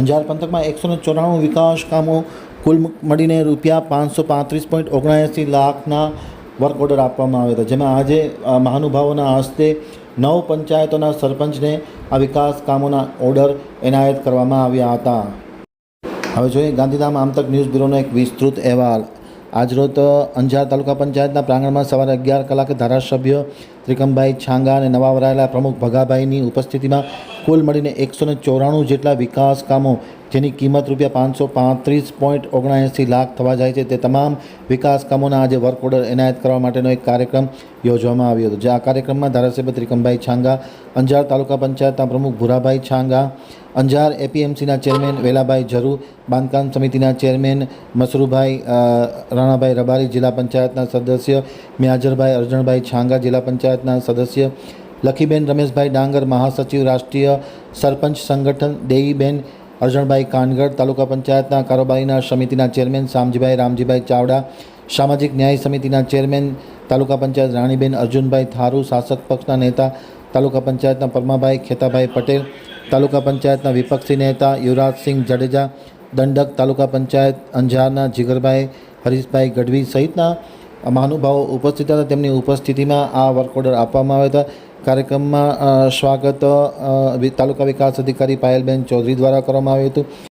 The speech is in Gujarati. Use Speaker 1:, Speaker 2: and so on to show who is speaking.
Speaker 1: અંજાર પંથકમાં એકસો ચોરાણું વિકાસ કામો, કુલ મળીને રૂપિયા પાંચસો પાંત્રીસ પોઈન્ટ ઓગણએંસી લાખના વર્ક ઓર્ડર આપવામાં આવ્યા હતા. જેમાં આજે મહાનુભાવોના હસ્તે નવ પંચાયતોના સરપંચને આ વિકાસ કામોના ઓર્ડર એનાયત કરવામાં આવ્યા હતા. હવે જોઈએ ગાંધીધામ આમતક ન્યૂઝ બ્યુરોનો એક વિસ્તૃત અહેવાલ. આજરોજ અંજાર તાલુકા પંચાયતના પ્રાંગણમાં સવારે અગિયાર કલાકે ધારાસભ્ય ત્રિકમભાઈ છાંગા અને નવા વરાયેલા પ્રમુખ ભગાભાઈની ઉપસ્થિતિમાં કુલ મળીને એકસો ને ચોરાણું જેટલા વિકાસ કામો, જેની કિંમત રૂપિયા પાંચસો પાંત્રીસ પોઈન્ટ ઓગણએંસી લાખ થવા જાય છે. તે તમામ વિકાસ કામોના આજે વર્ક ઓર્ડર એનાયત કરવા માટેનો એક કાર્યક્રમ યોજવામાં આવ્યો હતો, જે આ કાર્યક્રમમાં ધારાસભ્ય ત્રિકમભાઈ છાંગા, અંજાર તાલુકા પંચાયતના પ્રમુખ ભૂરાભાઈ છાંગા, અંજાર એપીએમસીના ચેરમેન વેલાભાઈ ઝરુ, બાંધકામ સમિતિના ચેરમેન મસરૂભાઈ રાણાભાઈ રબારી, જિલ્લા પંચાયતના સદસ્ય મ્યાજરભાઈ અર્જણભાઈ છાંગા, જિલ્લા પંચાયતના સદસ્ય લખીબેન રમેશભાઈ ડાંગર, મહાસચિવ રાષ્ટ્રીય સરપંચ સંગઠન, દેવીબેન અર્જણભાઈ કાનગડ તાલુકા પંચાયતના કારોબારીના સમિતિના ચેરમેન શામજીભાઈ રામજીભાઈ ચાવડા, સામાજિક ન્યાય સમિતિના ચેરમેન તાલુકા પંચાયત રાણીબેન અર્જુનભાઈ થારુ, શાસક પક્ષના નેતા તાલુકા પંચાયતના પરમાભાઈ ખેતાભાઈ પટેલ, તાલુકા પંચાયતના વિપક્ષી નેતા યુવરાજસિંહ જાડેજા, દંડક તાલુકા પંચાયત અંજારના જીગરભાઈ હરીશભાઈ ગઢવી સહિતના મહાનુભાવો ઉપસ્થિત હતા. તેમની ઉપસ્થિતિમાં આ વર્ક ઓર્ડર આપવામાં આવ્યો હતા. કાર્યક્રમમાં સ્વાગત તાલુકા વિકાસ અધિકારી પાયલબેન ચૌધરી દ્વારા કરવામાં આવ્યું હતું.